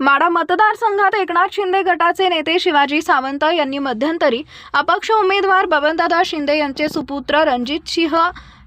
माडा मतदारसंघात एकनाथ शिंदे गटाचे नेते शिवाजी सावंत यांनी मध्यंतरी अपक्ष उमेदवार बबनदादा शिंदे यांचे सुपुत्र रणजित सिंह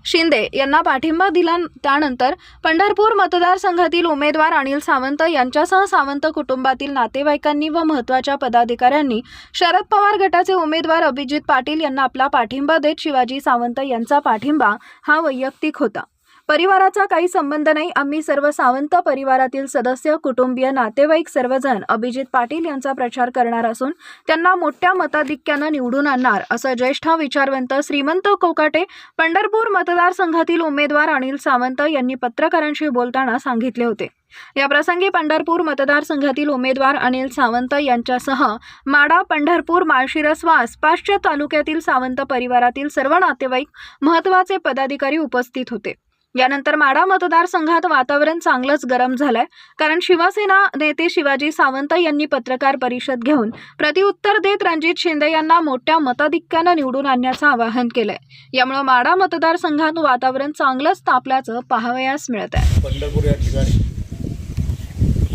शिंदे यांना पाठिंबा दिला त्यानंतर पंढरपूर मतदारसंघातील उमेदवार अनिल सावंत यांच्यासह सावंत कुटुंबातील नातेवाईकांनी व महत्त्वाच्या पदाधिकाऱ्यांनी शरद पवार गटाचे उमेदवार अभिजित पाटील यांना आपला पाठिंबा देत शिवाजी सावंत यांचा पाठिंबा हा वैयक्तिक होता. परिवाराचा काही संबंध नाही. आम्ही सर्व सावंत परिवारातील सदस्य कुटुंबीय नातेवाईक सर्वजण अभिजित पाटील यांचा प्रचार करणार असून त्यांना मोठ्या मताधिक्यानं निवडून आणणार असं ज्येष्ठ विचारवंत श्रीमंत कोकाटे पंढरपूर मतदारसंघातील उमेदवार अनिल सावंत यांनी पत्रकारांशी बोलताना सांगितले होते. याप्रसंगी पंढरपूर मतदारसंघातील उमेदवार अनिल सावंत यांच्यासह माडा पंढरपूर माळशिरस व आसपासच्या तालुक्यातील सावंत परिवारातील सर्व नातेवाईक महत्त्वाचे पदाधिकारी उपस्थित होते. यानंतर माडा मतदारसंघात वातावरण चांगलंच गरम झालंय. कारण शिवसेना नेते शिवाजी सावंत यांनी पत्रकार परिषद घेऊन प्रतिउत्तर देत रणजित शिंदे यांना मोठ्या मताधिक्यानं निवडून आणण्याचं आवाहन केलंय. यामुळे माडा मतदारसंघात वातावरण चांगलंच तापल्याचं पाहावयास मिळत आहे पंढरपूर या ठिकाणी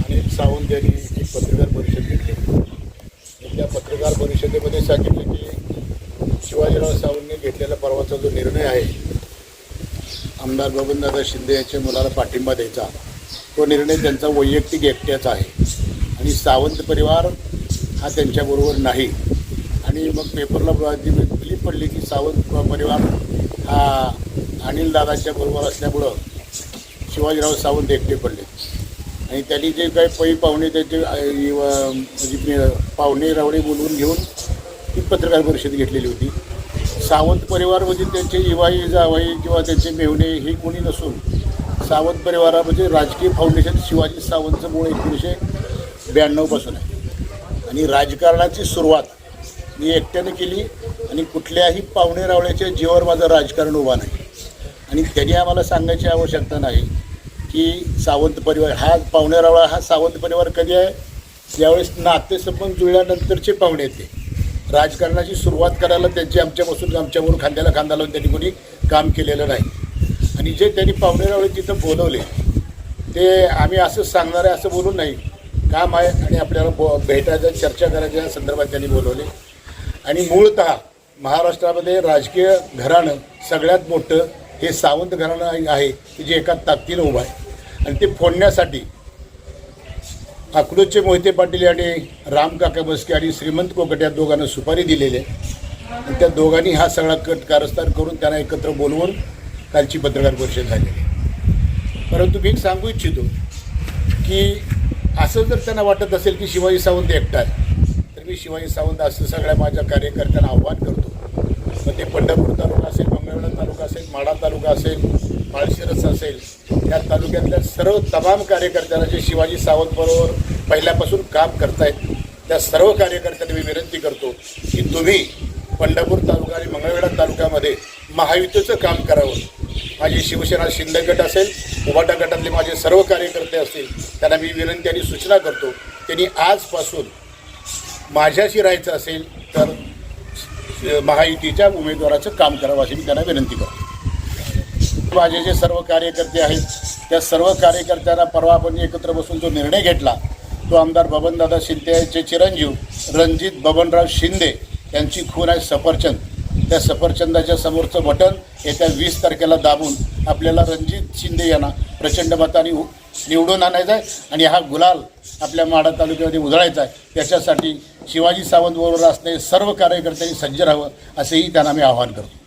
अनिल सावंत यांनी एक पत्रकार परिषद घेतली. त्या पत्रकार परिषदेमध्ये सांगितले की शिवाजीराव सावंतने घेतलेला परवाचा जो निर्णय आहे आमदार गोविंददादा शिंदे यांच्या मुलाला पाठिंबा द्यायचा. तो निर्णय त्यांचा वैयक्तिक एकट्याचा आहे. आणि सावंत परिवार हा त्यांच्याबरोबर नाही. आणि मग पेपरला जी क्लिप पडली की सावंत परिवार हा अनिल दादांच्या बरोबर असल्यामुळं शिवाजीराव सावंत एकटे पडले. आणि त्यांनी जे काही पै पाहुणे त्याचे म्हणजे पाहुणे रावणे बोलवून घेऊन ती पत्रकार परिषद घेतलेली होती. सावंत परिवार म्हणजे त्यांचे इवाई जावाई किंवा त्यांचे मेवणे हे कोणी नसून सावंत परिवारा म्हणजे राजकीय फाउंडेशन शिवाजी सावंतचं मूळ एकोणीसशे ब्याण्णवपासून आहे. आणि राजकारणाची सुरुवात मी एकट्याने केली आणि कुठल्याही पाहुणे रावळ्याच्या जीवावर माझं राजकारण उभा नाही. आणि त्यांनी आम्हाला सांगायची आवश्यकता नाही की सावंत परिवार हा पाहुणेरावळा हा सावंत परिवार कधी आहे? ज्यावेळेस नातेसंबंध जुळल्यानंतरचे पाहुणे येते राजकारणाची सुरुवात करायला त्यांची आमच्यापासून आमच्यावरून खांद्याला खांदा लावून त्यांनी कोणी काम केलेलं नाही. आणि जे त्यांनी पाहुणेरावळे तिथं बोलवले ते आम्ही असं सांगणार आहे असं बोलून नाही. काम आहे आणि आपल्याला बो भेटायचं चर्चा करायच्या संदर्भात त्यांनी बोलवले. आणि मूळतः महाराष्ट्रामध्ये राजकीय घराणं सगळ्यात मोठं हे सावंत घराणं आहे- आहे की जे एका ताकदीनं उभं आहे. आणि ते फोडण्यासाठी अकलूजचे मोहिते पाटील यांनी राम काका बसके आणि श्रीमंत कोकट या दोघांना सुपारी दिलेली आहे. आणि त्या दोघांनी हा सगळा कट कारस्थान करून त्यांना एकत्र बोलवून कालची पत्रकार परिषद झालेली परंतु मी सांगू इच्छितो की असं जर त्यांना वाटत असेल की शिवाजी सावंत एकटा आहे तर मी शिवाजी सावंत असं सगळ्या माझ्या कार्यकर्त्यांना आव्हान करतो. मग ते पंढरपूर तालुका असेल मंगळवेढा तालुका असेल माडा तालुका असेल माळशिरस असेल. या तालुक्यातल्या सर्व तमाम कार्यकर्त्यांना जे शिवाजी सावंत बरोबर पहिल्यापासून काम करतायत त्या सर्व कार्यकर्त्यांना मी विनंती करतो की तुम्ही पंढरपूर तालुका आणि मंगळवेढा तालुक्यामध्ये महायुतीचं काम करावं. माझी शिवसेना शिंदे गट असेल उभाटा गटातले माझे सर्व कार्यकर्ते असतील त्यांना मी विनंती आणि सूचना करतो. त्यांनी आजपासून माझ्याशी राहायचं असेल तर महायुतीच्या उमेदवाराचं काम करावं अशी मी त्यांना विनंती करतो. माझे जे सर्व कार्यकर्ते आहेत त्या सर्व कार्यकर्त्यांना परवा आपण एकत्र बसून जो निर्णय घेतला तो आमदार बबनदादा शिंदे यांचे चिरंजीव रणजित बबनराव शिंदे यांची खून आहे सफरचंद. त्या सफरचंदाच्या समोरचं बटन येत्या वीस तारखेला दाबून आपल्याला रणजित शिंदे यांना प्रचंड मताने निवडून आणायचा आहे आणि हा गुलाल आपल्या माडा तालुक्यामध्ये उधळायचा आहे. त्याच्यासाठी शिवाजी सावंत बरोबर असणे सर्व कार्यकर्त्यांनी सज्ज राहावं असंही त्यांना मी आवाहन करतो.